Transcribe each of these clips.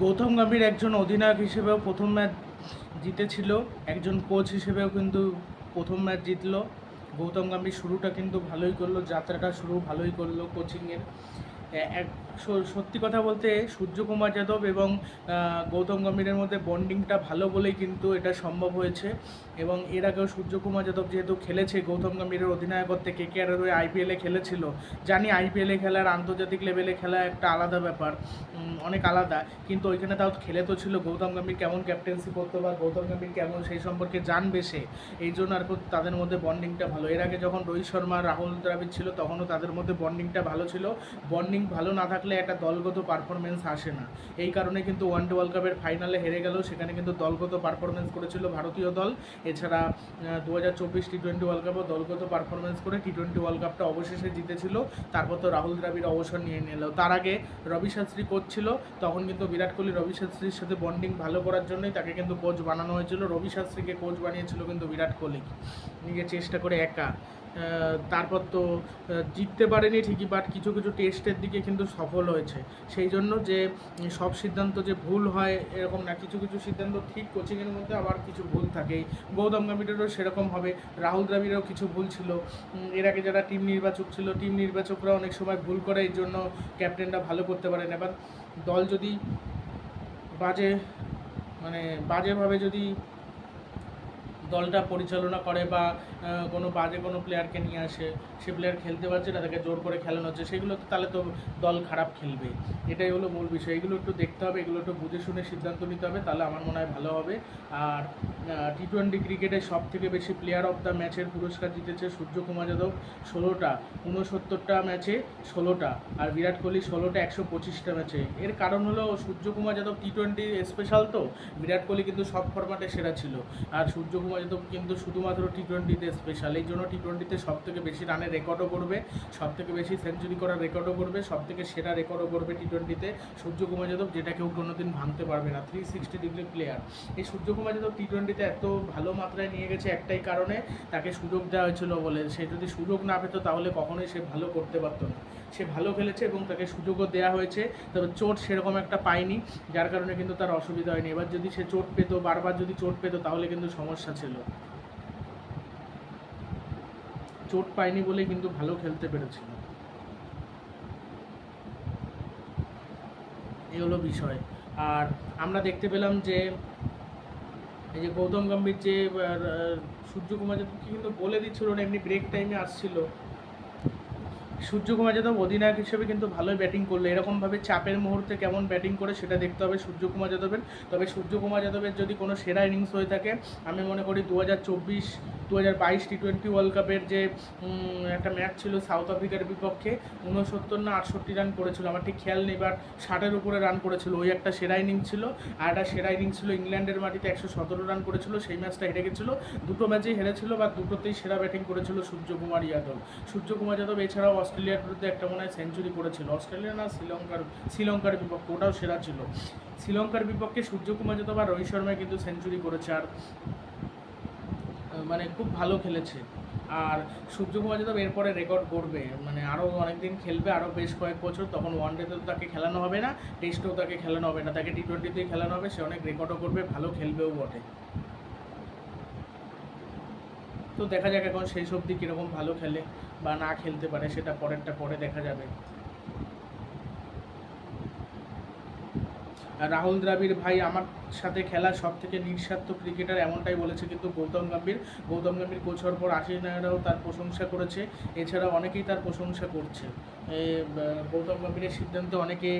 গৌতম গম্ভীর একজন অধিনায়ক হিসেবেও প্রথম ম্যাচ জিতেছিল, একজন কোচ হিসেবেও কিন্তু প্রথম ম্যাচ জিতলো। গৌতম গম্ভীর শুরুটা কিন্তু ভালোই করল, যাত্রাটা শুরু ভালোই করল কোচিংয়ের এক সত্যি কথা বলতে সূর্যকুমার যাদব এবং গৌতম গম্ভীরের মধ্যে বন্ডিংটা ভালো বলেই কিন্তু এটা সম্ভব হয়েছে। এবং এর আগেও সূর্যকুমার যাদব যেহেতু খেলেছে, গৌতম গম্ভীরের অধিনায়কত্বে কে কে আরের হয়ে আইপিএলে খেলেছিল। জানি আইপিএলে খেলার আন্তর্জাতিক লেভেলে খেলা একটা আলাদা ব্যাপার অনেক আলাদা। কিন্তু ওইখানে তাও খেলে তো ছিল। গৌতম গম্ভীর কেমন ক্যাপ্টেন্সি করতো বা গৌতম গম্ভীর কেমন সেই সম্পর্কে জানবে সে। এই জন্য আর তাদের মধ্যে বন্ডিংটা ভালো। এর আগে যখন রোহিত শর্মা, রাহুল দ্রাবিড় ছিল, তখনও তাদের মধ্যে বন্ডিংটা ভালো ছিল। বন্ডিং ভালো না থাকলে একটা দলগত পারফরমেন্স আসে না। এই কারণে কিন্তু ওয়ান ডে ওয়ার্ল্ড কাপের ফাইনালে হেরে গেল সেখানে কিন্তু দলগত পারফরমেন্স করেছিল ভারতীয় দল। এছাড়া দু হাজার চব্বিশ টি টোয়েন্টি ওয়ার্ল্ড কাপও দলগত পারফরমেন্স করে টি টোয়েন্টি ওয়ার্ল্ড কাপটা অবশেষে জিতেছিল। তারপর তো রাহুল দ্রাবিড় অবসর নিয়ে নিল। তার আগে রবি শাস্ত্রী কোচ ছিল। তখন কিন্তু বিরাট কোহলি রবি শাস্ত্রীর সাথে বন্ডিং ভালো করার জন্যই তাকে কিন্তু কোচ বানানো হয়েছিল। রবি শাস্ত্রীকে কোচ বানিয়েছিল কিন্তু বিরাট কোহলি। নিজে চেষ্টা করে একা। তারপর তো জিততে পারেনি ঠিকই বাট কিছু কিছু টেস্টের দিকে কিন্তু সফল হয়েছে। সেই জন্য যে সব সিদ্ধান্ত যে ভুল হয় এরকম না, কিছু কিছু সিদ্ধান্ত ঠিক কোচিংয়ের মধ্যে আবার কিছু ভুল থাকেই। গৌতম গম্ভীরেরও সেরকম হবে, রাহুল দ্রাবিড়েরও কিছু ভুল ছিল। এর আগে যারা টিম নির্বাচক ছিল টিম নির্বাচকরা অনেক সময় ভুল করে, এই জন্য ক্যাপ্টেনরা ভালো করতে পারেন এবার দল যদি বাজে মানে বাজেভাবে যদি দলটা পরিচালনা করে বা কোনো বাজে কোনো প্লেয়ারকে নিয়ে আসে, সে প্লেয়ার খেলতে পারছে না, তাকে জোর করে খেলানো হচ্ছে, সেগুলো তাহলে তো দল খারাপ খেলবে। এটাই হলো মূল বিষয়। এগুলো একটু দেখতে হবে, এগুলো একটু বুঝে শুনে সিদ্ধান্ত নিতে হবে, তাহলে আমার মনে হয় ভালো হবে। আর টি টোয়েন্টি ক্রিকেটে সব থেকে বেশি প্লেয়ার অফ দ্য ম্যাচের পুরস্কার জিতেছে সূর্যকুমার যাদব, ষোলোটা, ঊনসত্তরটা ম্যাচে ষোলোটা, আর বিরাট কোহলি ষোলোটা, একশো পঁচিশটা ম্যাচে এর কারণ হলো Suryakumar Yadav T twenty special তো, বিরাট কোহলি কিন্তু সব ফরম্যাটে সেরা ছিল। আর সূর্যকুমার যাদব কিন্তু শুধুমাত্র টি টোয়েন্টিতে স্পেশাল এই জন্য টি টোয়েন্টিতে সব থেকে বেশি রানের রেকর্ডও করবে সব থেকে বেশি সেঞ্চুরি করার রেকর্ডও করবে সব থেকে সেরা রেকর্ডও করবে টি টোয়েন্টিতে সূর্যকুমার যাদব, যেটা কেউ কোনোদিন ভাঙতে পারবে না থ্রি সিক্সটি ডিগ্রি প্লেয়ার এই সূর্যকুমার যাদব টি টোয়েন্টিতে এত ভালো মাত্রায় নিয়ে গেছে একটাই কারণে, তাকে সুযোগ দেওয়া হয়েছিল বলে, সে যদি সুযোগ না পেতো তাহলে কখনোই সে ভালো করতে পারতো না। সে ভালো খেলেছে এবং তাকে সুযোগও দেওয়া হয়েছে, তবে চোট সেরকম একটা পায়নি, যার কারণে কিন্তু তার অসুবিধা হয়নি। এবার যদি সে চোট পেতো, বারবার যদি চোট পেতো, তাহলে কিন্তু সমস্যা ছিল। চোট পায়নি বলে কিন্তু ভালো খেলতে পেরেছিল। এই হলো বিষয়। আর আমরা দেখতে পেলাম যে, এই যে গৌতম গম্ভীর যে সূর্যকুমার কিন্তু বলে দিচ্ছিল, না, এমনি ব্রেক টাইমে আসছিল। সূর্যকুমার যাদব অধিনায়ক হিসেবে কিন্তু ভালোই ব্যাটিং করল। এরকমভাবে চাপের মুহূর্তে কেমন ব্যাটিং করে সেটা দেখতে হবে সূর্যকুমার যাদবের। তবে সূর্যকুমার যাদবের যদি কোনো সেরা ইনিংস হয়ে থাকে, আমি মনে করি দু হাজার চব্বিশ দু হাজার বাইশ টি টোয়েন্টি ওয়ার্ল্ড কাপের যে একটা ম্যাচ ছিল সাউথ আফ্রিকার বিপক্ষে উনসত্তর না আটষট্টি রান করেছিল। আমার ঠিক খেয়াল নেই বাট ষাটের উপরে রান করেছিল। ওই একটা সেরা ইনিংস ছিল, আর একটা সেরা ইনিং ছিল ইংল্যান্ডের মাটিতে একশো সতেরো রান করেছিল। সেই ম্যাচটা হেরে গেছিল। দুটো ম্যাচেই হেরেছিল বা দুটোতেই সেরা ব্যাটিং করেছিল সূর্যকুমার যাদব। সূর্যকুমার যাদব এছাড়াও অস্ট্রেলিয়ার বিরুদ্ধে একটা মনে হয় সেঞ্চুরি করেছিল। অস্ট্রেলিয়া না, শ্রীলঙ্কার শ্রীলঙ্কার বিপক্ষে, ওটাও সেরা ছিল। শ্রীলঙ্কার বিপক্ষে সূর্যকুমার যাদব আর রোহিত শর্মা কিন্তু সেঞ্চুরি করেছে। আর মানে খুব ভালো খেলেছে। আর সূর্যকুমার যাদব এরপরে রেকর্ড করবে মানে আরও অনেকদিন খেলবে আরও বেশ কয়েক বছর, তখন ওয়ান ডেতে তো তাকে খেলানো হবে না টেস্টেও তাকে খেলানো হবে না। তাকে টি টোয়েন্টিতেই খেলানো হবে, সে অনেক রেকর্ডও করবে, ভালো খেলবেও বটে। তো দেখা যাক এখন সেই সব দিক কীরকম ভালো খেলে বা না খেলতে পারে, সেটা পরেরটা পরে দেখা যাবে। রাহুল দ্রাবিড় ভাই আমার সাথে খেলা সব থেকে নিঃস্বার্থ ক্রিকেটার এমনটাই বলেছে কিন্তু গৌতম গম্ভীর। গৌতম গম্ভীর কোচ হওয়ার পর আশিস নায়রাও তার প্রশংসা করেছে। এছাড়া অনেকেই তার প্রশংসা করছে। গৌতম গম্ভীরের সিদ্ধান্তে অনেকে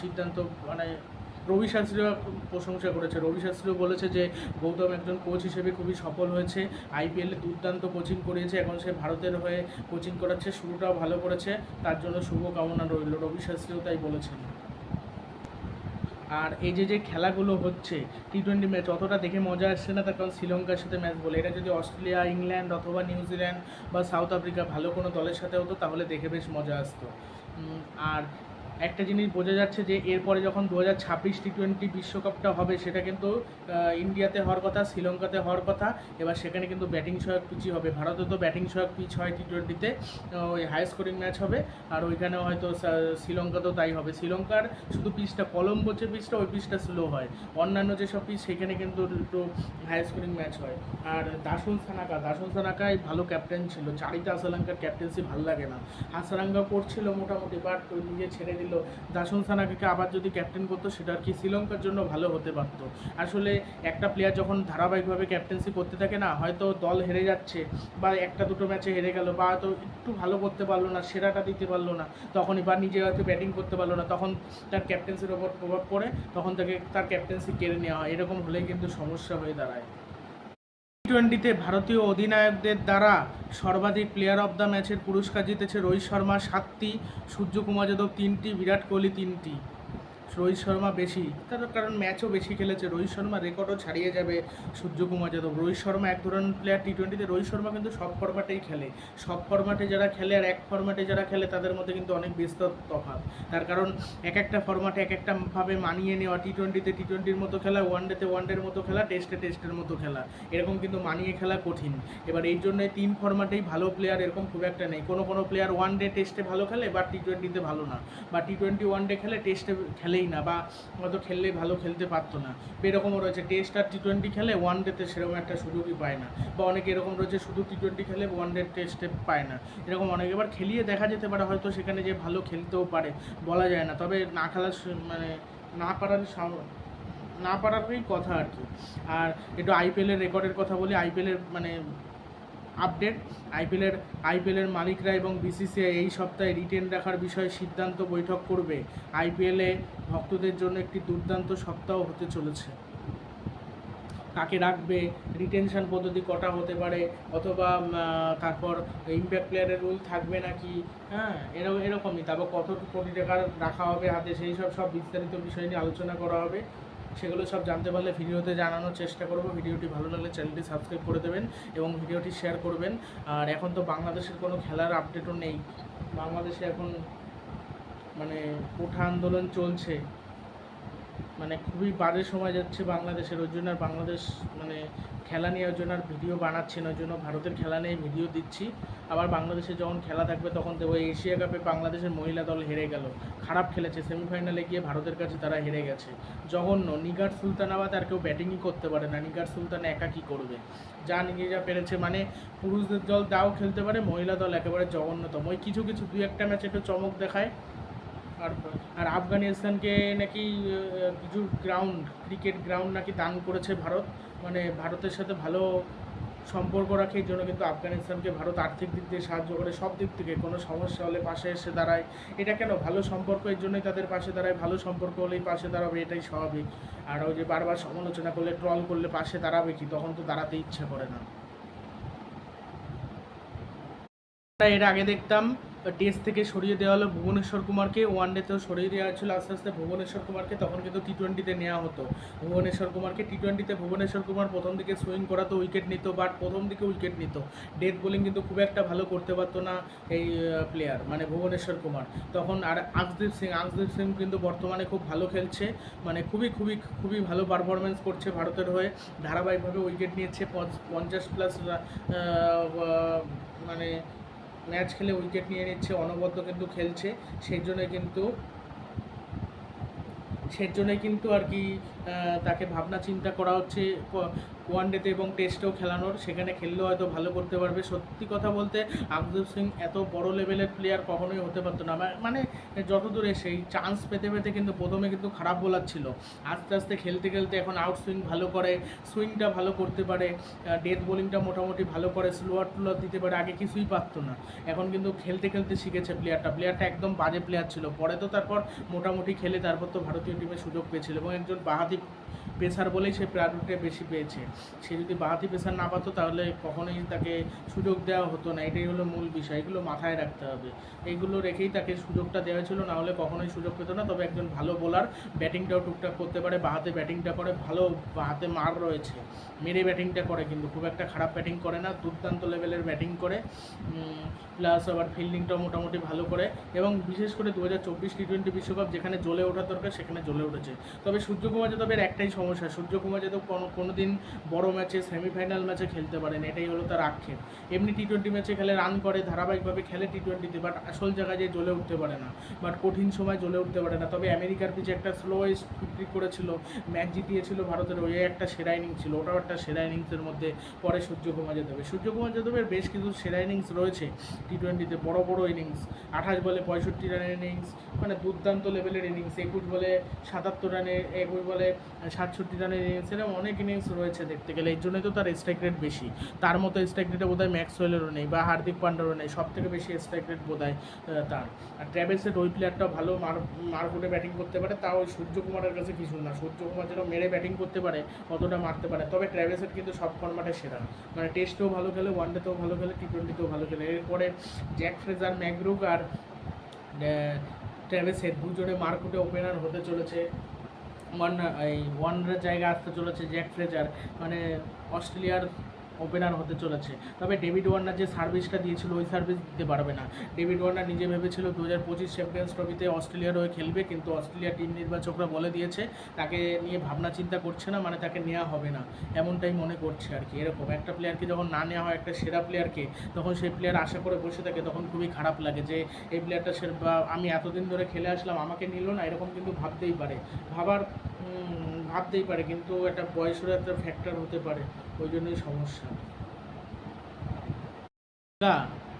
সিদ্ধান্ত মানে রবি শাস্ত্রীও প্রশংসা করেছে। রবি শাস্ত্রীও বলেছে যে গৌতম একজন কোচ হিসেবে খুবই সফল হয়েছে। আইপিএলে দুর্দান্ত কোচিং করিয়েছে। এখন সে ভারতের হয়ে কোচিং করাচ্ছে। শুরুটাও ভালো করেছে। তার জন্য শুভকামনা রইল। রবি শাস্ত্রীও তাই বলেছেন। আর এই যে যে খেলাগুলো হচ্ছে টি টোয়েন্টি ম্যাচ অতটা দেখে মজা আসছে না তার কারণ শ্রীলঙ্কার সাথে ম্যাচ বলে। এটা যদি অস্ট্রেলিয়া, ইংল্যান্ড অথবা নিউজিল্যান্ড বা সাউথ আফ্রিকা ভালো কোনো দলের সাথে হতো, তাহলে দেখে বেশ মজা আসতো। আর একটা জিনিস বোঝা যাচ্ছে যে এরপরে যখন দু হাজার ছাব্বিশ টি টোয়েন্টি বিশ্বকাপটা হবে, সেটা কিন্তু ইন্ডিয়াতে হওয়ার কথা, শ্রীলঙ্কাতে হওয়ার কথা, এবার সেখানে কিন্তু ব্যাটিং সহায়ক পিচই হবে। ভারতে তো ব্যাটিং সহায়ক পিচ হয় টি টোয়েন্টিতে ওই হাই স্কোরিং ম্যাচ হবে, আর ওইখানেও হয়তো শ্রীলঙ্কাতেও তাই হবে। শ্রীলঙ্কার শুধু পিচটা কলম্বো যে পিচটা, ওই পিচটা স্লো হয়। অন্যান্য যেসব পিচ, সেখানে কিন্তু একটু হাই স্কোরিং ম্যাচ হয়। আর দাসুন সানাকা, দাসুন সানাকাই ভালো ক্যাপ্টেন ছিল। চারিতা আসালাঙ্কার ক্যাপ্টেন্সি ভালো লাগে না। হাসারাঙ্গা করছিল মোটামুটি বাট নিজে ছেড়ে দিল। দাসুন সানাকাকে আবার যদি ক্যাপ্টেন করতো, সেটা আর কি শ্রীলঙ্কার জন্য ভালো হতে পারতো। আসলে একটা প্লেয়ার যখন ধারাবাহিকভাবে ক্যাপ্টেন্সি করতে থাকে না, হয়তো দল হেরে যাচ্ছে বা একটা দুটো ম্যাচে হেরে গেল বা হয়তো একটু ভালো করতে পারল না, সেরাটা দিতে পারল না তখনই বা নিজে হয়তো ব্যাটিং করতে পারল না, তখন তার ক্যাপ্টেন্সির ওপর প্রভাব পড়ে, তখন তাকে তার ক্যাপ্টেন্সি কেড়ে নেওয়া হয়। এরকম হলেই কিন্তু সমস্যা হয়ে দাঁড়ায়। টোয়েন্টিতে ভারতীয় অধিনায়কদের দ্বারা সর্বাধিক প্লেয়ার অব দ্য ম্যাচের পুরস্কার জিতেছে রোহিত শর্মা, সাতটি, সূর্যকুমার যাদব তিনটি, বিরাট কোহলি তিনটি। রোহিত শর্মা বেশি, তার কারণ ম্যাচও বেশি খেলেছে। রোহিত শর্মা রেকর্ডও ছাড়িয়ে যাবে সূর্যকুমার যাদব। রোহিত শর্মা এক ধরনের প্লেয়ার টি টোয়েন্টিতে রোহিত শর্মা কিন্তু সব ফরম্যাটেই খেলে। সব ফরম্যাটে যারা খেলে আর এক ফরম্যাটে যারা খেলে, তাদের মধ্যে কিন্তু অনেক বিস্তর তফাৎ। তার কারণ এক একটা ফরম্যাটে এক একটা ভাবে মানিয়ে নেওয়া টি টোয়েন্টিতে টি টোয়েন্টির মতো খেলা ওয়ান ডেতে ওয়ান ডের মতো খেলা টেস্টে টেস্টের মতো খেলা। এরকম কিন্তু মানিয়ে খেলা কঠিন। এবার এই জন্য তিন ফরম্যাটেই ভালো প্লেয়ার এরকম খুব একটা নেই। কোনো কোনো প্লেয়ার ওয়ান ডে টেস্টে ভালো খেলে বা টি টোয়েন্টিতে ভালো না। বা টি টোয়েন্টি ওয়ান ডে খেলে টেস্টে খেলেই না বা হয়তো খেললেই ভালো খেলতে পারতো না। এরকমও রয়েছে টেস্ট আর টি টোয়েন্টি খেলে ওয়ান ডেতে সেরকম একটা সুযোগই পায় না। বা অনেকে এরকম রয়েছে, শুধু টি টোয়েন্টি খেলে ওয়ান ডে টেস্টে পায় না। এরকম অনেক, এবার খেলিয়ে দেখা যেতে পারে হয়তো সেখানে যে ভালো খেলতেও পারে, বলা যায় না। তবে না খেলার মানে না পারার না পারারই কথা আর কি। আর একটু আইপিএলের রেকর্ডের কথা বলি আইপিএলের মানে আপডেট। আইপিএলের আইপিএলের মালিকরা এবং বিসিসিআই এই সপ্তাহে রিটেন রাখার বিষয়ে সিদ্ধান্ত বৈঠক করবে। আইপিএলে ভক্তদের জন্য একটি দুর্দান্ত সপ্তাহ হতে চলেছে। কাকে রাখবে? রিটেনশন পদ্ধতি কটা হতে পারে? অথবা তারপর ইম্প্যাক্ট প্লেয়ারের রুল থাকবে নাকি? হ্যাঁ এরকম এরকমই। তারপর কত কোটি টাকার রাখা হবে হাতে, সেই সব সব বিস্তারিত বিষয় নিয়ে আলোচনা করা হবে। সেগুলো সব জানতে পারলে ভিডিওতে জানানোর চেষ্টা করব। ভিডিওটি ভালো লাগলে চ্যানেলটি সাবস্ক্রাইব করে দেবেন এবং ভিডিওটি শেয়ার করবেন। আর এখন তো বাংলাদেশের কোনো খেলার আপডেটও নেই। বাংলাদেশে এখন মানে কোঠা আন্দোলন চলছে। মানে খুবই বাজে সময় যাচ্ছে বাংলাদেশের, ওই জন্য আর বাংলাদেশ মানে খেলা নিয়ে, ওই জন্য আর ভিডিও বানাচ্ছি না, ওই জন্য ভারতের খেলা নিয়ে ভিডিও দিচ্ছি। আবার বাংলাদেশে যখন খেলা থাকবে তখন দেবো এশিয়া কাপে বাংলাদেশের মহিলা দল হেরে গেল। খারাপ খেলেছে সেমিফাইনালে গিয়ে ভারতের কাছে তারা হেরে গেছে। জঘন্য, নিগার সুলতানাবাদ আর কেউ ব্যাটিংই করতে পারে না, নিগার সুলতান একা কী করবে? যা নিজে যা পেরেছে মানে পুরুষদের দল তাও খেলতে পারে, মহিলা দল একেবারে জঘন্যতম। ওই কিছু কিছু দুই একটা ম্যাচ একটু চমক দেখায়। আর আর আফগানিস্তানকে নাকি কিছু গ্রাউন্ড ক্রিকেট গ্রাউন্ড নাকি দান করেছে ভারত। মানে ভারতের সাথে ভালো সম্পর্ক রাখে, এই জন্য কিন্তু আফগানিস্তানকে ভারত আর্থিক দিক দিয়ে সাহায্য করে সব দিক থেকে। কোনো সমস্যা হলে পাশে এসে দাঁড়ায়। এটা কেন? ভালো সম্পর্ক এর জন্যই তাদের পাশে দাঁড়ায়। ভালো সম্পর্ক হলেই পাশে দাঁড়াবে, এটাই স্বাভাবিক। আর ওই যে বারবার সমালোচনা করলে ট্রল করলে পাশে দাঁড়াবে কি? তখন তো দাঁড়াতে ইচ্ছা করে না। এর আগে দেখতাম টেস্ট থেকে সরিয়ে দেওয়া হলো ভুবনেশ্বর কুমারকে ওয়ান ডেতেও সরিয়ে দেওয়া হচ্ছিল আস্তে আস্তে ভুবনেশ্বর কুমারকে, তখন কিন্তু টি টোয়েন্টিতে নেওয়া হতো। ভুবনেশ্বর কুমারকে টি টোয়েন্টিতে ভুবনেশ্বর কুমার প্রথম দিকে সুইং করাতো উইকেট নিত বাট প্রথম দিকে উইকেট নিত। ডেথ বোলিং কিন্তু খুব একটা ভালো করতে পারতো না এই প্লেয়ার মানে ভুবনেশ্বর কুমার। তখন আর আকদীপ সিং আকদীপ সিং কিন্তু বর্তমানে খুব ভালো খেলছে মানে খুবই খুবই খুবই ভালো পারফরমেন্স করছে ভারতের হয়ে। ধারাবাহিকভাবে উইকেট নিয়েছে পঞ্চাশ প্লাস মানে ম্যাচ খেলে উইকেট নিয়ে নিচ্ছে, অনবদ্য কিন্তু খেলছে, সেই জন্য কিন্তু, সেই জন্যই কিন্তু আর কি তাকে ভাবনা চিন্তা করা হচ্ছে ওয়ান ডেতে এবং টেস্টেও খেলানোর, সেখানে খেললেও হয়তো ভালো করতে পারবে। সত্যি কথা বলতে আকদীপ সিং এত বড় লেভেলের প্লেয়ার কখনোই হতে পারতো না। মানে যতদূরে সেই চান্স পেতে পেতে কিন্তু প্রথমে কিন্তু খারাপ বোলার ছিল। আস্তে আস্তে খেলতে খেলতে এখন আউট সুইং ভালো করে সুইংটা ভালো করতে পারে ডেথ বোলিংটা মোটামুটি ভালো করে স্লোয়ার টুলার দিতে পারে, আগে কিছুই পারতো না। এখন কিন্তু খেলতে খেলতে শিখেছে প্লেয়ারটা প্লেয়ারটা একদম বাজে প্লেয়ার ছিল। পরে তো তারপর মোটামুটি খেলে তারপর তো ভারতীয় টিমে সুযোগ পেয়েছিল এবং একজন বাহাতি পেসার বলেই সে প্রায়োরিটি বেশি পেয়েছে। সে যদি বাহাতি পেসার না পাতো তাহলে কখনোই তাকে সুযোগ দেওয়া হতো না। এটাই হলো মূল বিষয়। এগুলো মাথায় রাখতে হবে। এইগুলো রেখেই তাকে সুযোগটা দেওয়া ছিল না হলে কখনোই সুযোগ পেত না। তবে একজন ভালো বোলার ব্যাটিংটাও টুকটাক করতে পারে। বাহাতে ব্যাটিংটা করে, ভালো বাহাতে মার রয়েছে। মেরে ব্যাটিংটা করে, কিন্তু খুব একটা খারাপ ব্যাটিং করে না। দুর্দান্ত লেভেলের ব্যাটিং করে। প্লাস আবার ফিল্ডিংটাও মোটামুটি ভালো করে। এবং বিশেষ করে দু হাজার চব্বিশ টি টোয়েন্টি বিশ্বকাপ যেখানে জ্বলে ওঠার দরকার, সেখানে জ্বলে উঠেছে। তবে সূর্যকুমার যাদবের একটাই সমস্যা সূর্যকুমার যাদব কোনো কোনো দিন বড় ম্যাচে সেমিফাইনাল ম্যাচে খেলতে পারেন, এটাই হলো তার আক্ষেপ। এমনি টি টোয়েন্টি ম্যাচে খেলে রান করে, ধারাবাহিকভাবে খেলে টি টোয়েন্টিতে বাট আসল জায়গায় যে জ্বলে উঠতে পারে না বাট কঠিন সময় জ্বলে উঠতে পারে না। তবে আমেরিকার পিছে একটা স্লোয়েস্ট ফিফটি করেছিল, ম্যাচ জিতিয়েছিল ভারতের ওই একটা সেরা ইনিংস ছিল, ওটাও একটা সেরা ইনিংসের মধ্যে পরে সূর্যকুমার যাদবের। সূর্যকুমার যাদবের বেশ কিছু সেরা ইনিংস রয়েছে টি টোয়েন্টিতে বড় বড় ইনিংস আঠাশ বলে পঁয়ষট্টি রানের ইনিংস মানে দুর্দান্ত লেভেলের ইনিংস একুশ বলে সাতাত্তর রানের একুশ বলে সাতষট্টি রানের ইনিংস এরকম অনেক ইনিংস রয়েছে দেখতে গেলে। এর জন্যই তো তার স্ট্রাইক রেট বেশি। তার মতো স্ট্রাইক রেটে বোধহয় ম্যাক্সওয়েলেরও নেই বা হার্দিক পান্ডারও নেই। সব থেকে বেশি স্ট্রাইক রেট বোধহয় তার। আর ট্র্যাভেলসের ওই প্লেয়ারটাও ভালো, মার মারকুটে ব্যাটিং করতে পারে তাও সূর্যকুমারের কাছে কিছু না। সূর্যকুমার যেন মেরে ব্যাটিং করতে পারে, অতটা মারতে পারে। তবে ট্র্যাভেলসের কিন্তু সব ফর্মাটে সেরা। মানে টেস্টেও ভালো খেলে ওয়ানডেতেও ভালো খেলে টি টোয়েন্টিতেও ভালো খেলে। এরপরে জ্যাক ফ্রেজার ম্যাকগ্রুক আর ট্র্যাভেসের দুজনে মার্কুটে ওপেনার হতে চলেছে। ওয়ান এই ওয়ানের জায়গায় আসতে চলেছে জ্যাক ফ্রেজার মানে অস্ট্রেলিয়ার ওপেনার হতে চলেছে। তবে ডেভিড ওয়ার্নার যে সার্ভিসটা দিয়েছিল, ওই সার্ভিস দিতে পারবে না। ডেভিড ওয়ার্নার নিজে ভেবেছিল দু হাজার পঁচিশ চ্যাম্পিয়ন্স ট্রফিতে অস্ট্রেলিয়ার হয়ে খেলবে, কিন্তু অস্ট্রেলিয়া টিম নির্বাচকরা বলে দিয়েছে, তাকে নিয়ে ভাবনা চিন্তা করছে না মানে তাকে নেওয়া হবে না। এমনটাই মনে করছে আর কি, এরকম। একটা প্লেয়ারকে যখন না নেওয়া হয়, একটা সেরা প্লেয়ারকে তখন সেই প্লেয়ার আশা করে বসে থাকে, তখন খুবই খারাপ লাগে যে, এই প্লেয়ারটা সে আমি এতদিন ধরে খেলে আসলাম, আমাকে নিল না, এরকম কিন্তু ভাবতেই পারে। ভাবার ভাবতেই পারে কিন্তু একটা বয়সের একটা ফ্যাক্টর হতে পারে ওই জন্যই সমস্যা।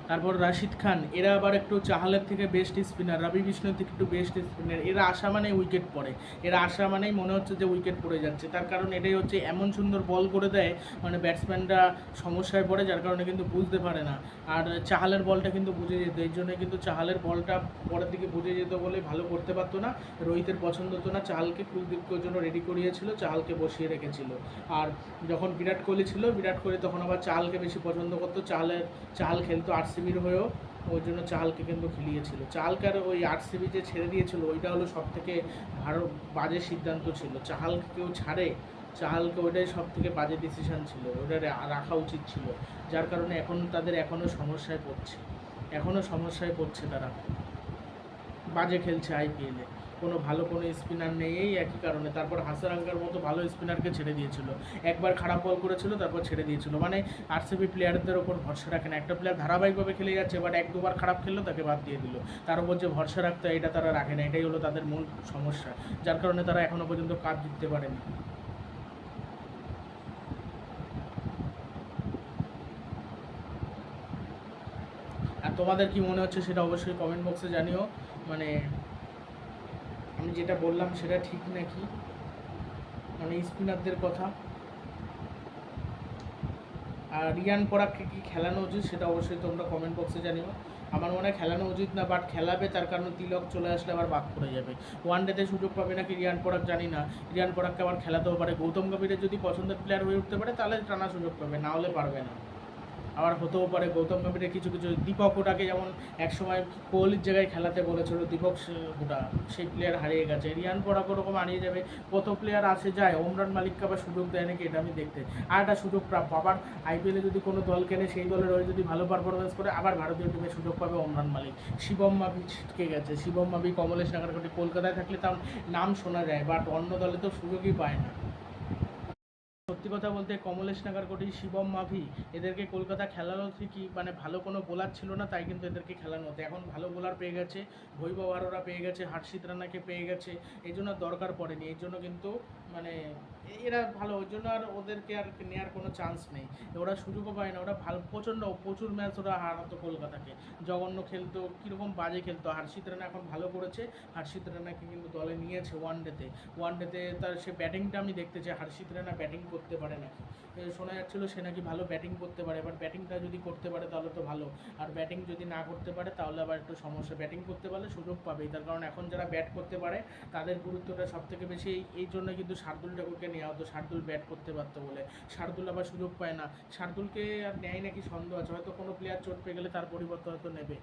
তারপর রাশিদ খান, এরা আবার একটু চাহালের থেকে বেস্ট স্পিনার রবি বিষ্ণুর থেকে একটু বেস্ট স্পিনার এরা আসা মানেই উইকেট পড়ে। এরা আসা মানেই মনে হচ্ছে যে উইকেট পড়ে যাচ্ছে। তার কারণ এটাই হচ্ছে, এমন সুন্দর বল করে দেয় মানে ব্যাটসম্যানরা সমস্যায় পড়ে, যার কারণে কিন্তু বুঝতে পারে না। আর চাহালের বলটা কিন্তু বুঝে যেত এই জন্য কিন্তু চাহালের বলটা পরের দিকে বুঝে যেত বলে ভালো করতে পারতো না। রোহিতের পছন্দ হতো না, চাহালকে কুলদীপকের জন্য রেডি করিয়েছিল, চাহালকে বসিয়ে রেখেছিল। আর যখন বিরাট কোহলি ছিল, বিরাট কোহলি তখন আবার চাহালকে বেশি পছন্দ করতো। চাহালের, চাহাল খেলতো আরসিবির হয়েও ওই জন্য চালকে কিন্তু খেলিয়েছিল। চালকে আর ওই আরসিবি যে ছেড়ে দিয়েছিল, ওইটা হলো সব থেকে ভালো বাজে সিদ্ধান্ত ছিল। চাহালকে কেউ ছাড়ে চাহালকে ওইটাই সব থেকে বাজে ডিসিশান ছিল ওটা রাখা উচিত ছিল। যার কারণে এখন তাদের এখনও সমস্যায় পড়ছে। এখনও সমস্যায় পড়ছে তারা। বাজে খেলছে আইপিএলে কোনো ভালো কোনো স্পিনার নেই, এই একই কারণে। তারপর হাসারাঙ্গার মতো ভালো স্পিনারকে ছেড়ে দিয়েছিল। একবার খারাপ বল করেছিল, তারপর ছেড়ে দিয়েছিল। মানে আরসিবি প্লেয়ারদের ওপর ভরসা রাখে না। একটা প্লেয়ার ধারাবাহিকভাবে খেলে যাচ্ছে বাট এক দুবার খারাপ খেললো, তাকে বাদ দিয়ে দিল। তার উপর যে ভরসা রাখতে, এটা তারা রাখে না। এটাই হলো তাদের মূল সমস্যা। যার কারণে তারা এখনও পর্যন্ত কাপ জিততে পারেনি। আর তোমাদের কি মনে হচ্ছে, সেটা অবশ্যই কমেন্ট বক্সে জানিও। মানে আমি যেটা বললাম সেটা ঠিক নাকি? মানে স্পিনারদের কথা। আর রিয়ান পরাগকে কি খেলানো উচিত সেটা অবশ্যই তোমরা কমেন্ট বক্সে জানিও। আমার মনে হয় খেলানো উচিত না বাট খেলাবে, তার কারণে তিলক চলে আসলে আবার বাদ পড়ে যাবে। ওয়ান ডেতে সুযোগ পাবে নাকি রিয়ান পরাগ জানি না। রিয়ান পরাগকে আবার খেলাতেও পারে। গৌতম গম্ভীরের যদি পছন্দের প্লেয়ার হয়ে উঠতে পারে, তাহলে টানা সুযোগ পাবে, না হলে পারবে না। আবার হতেও পারে, গৌতম গম্ভীরের কিছু কিছু দীপক ওটাকে যেমন একসময় কোহলির জায়গায় খেলাতে বলেছিল, দীপক ওটা, সেই প্লেয়ার হারিয়ে গেছে। রিয়ান পরাগ ওরকম হারিয়ে যাবে, কত প্লেয়ার আসে যায় ওমরান মালিককে আবার সুযোগ দেয় নাকি এটা আমি দেখতে। আর একটা সুযোগ প্রাপ্য, আবার আইপিএলে যদি কোনো দল কেনে, সেই দলের হয়ে যদি ভালো পারফরমেন্স করে, আবার ভারতীয় টিমে সুযোগ পাবে ওমরান মালিক। শিবম মাবি ছিটকে গেছে, শিবম মাবি কমলেশ নাগারকটি কলকাতায় থাকলে তার নাম শোনা যায় বাট অন্য দলে তো সুযোগই পায় না। সত্যি কথা বলতে কমলেশ নাগারকোটি শিবম মাভি, এদেরকে কলকাতা খেলানো ঠিকই মানে ভালো কোনো বোলার ছিল না, তাই কিন্তু এদেরকে খেলানো হতো এখন ভালো বোলার পেয়ে গেছে ভৈবব আরোরা পেয়ে গেছে, হার্ষিত রানাকে পেয়ে গেছে, এই জন্য দরকার পড়েনি। এই জন্য কিন্তু মানে এরা ভালো, ওই জন্য আর ওদেরকে আর নেওয়ার কোনো চান্স নেই। ওরা সুযোগও পায় না, ওরা ভালো, প্রচণ্ড, প্রচুর ম্যাচ ওরা হারাতো কলকাতাকে। জঘন্য খেলতো, কীরকম বাজে খেলতো। হার্ষিত রানা এখন ভালো করেছে, হার্ষিত রানাকে কিন্তু দলে নিয়েছে ওয়ান ডেতে ওয়ান ডেতে তার সে ব্যাটিংটা আমি দেখতে চাই, হার্ষিত রানা ব্যাটিং করতে পারে নাকি? শোনা যাচ্ছিল সে নাকি ভালো ব্যাটিং করতে পারে এবার ব্যাটিংটা যদি করতে পারে তাহলে তো ভালো। আর ব্যাটিং যদি না করতে পারে তাহলে আবার একটু সমস্যা। ব্যাটিং করতে পারলে সুযোগ পাবেই, তার কারণ এখন যারা ব্যাট করতে পারে, তাদের গুরুত্বটা সব থেকে বেশি এই- এই জন্য কিন্তু শার্দুল ঠাকুরকে নেওয়া হতো শার্দুল ব্যাট করতে পারতো বলে? শার্দুল আবার সুযোগ পায় না। শার্দুলকে আর নেয় নাকি সন্দেহ আছে? হয়তো কোনো প্লেয়ার চোট পেয়ে গেলে তার পরিবর্তে হয়তো নেবে।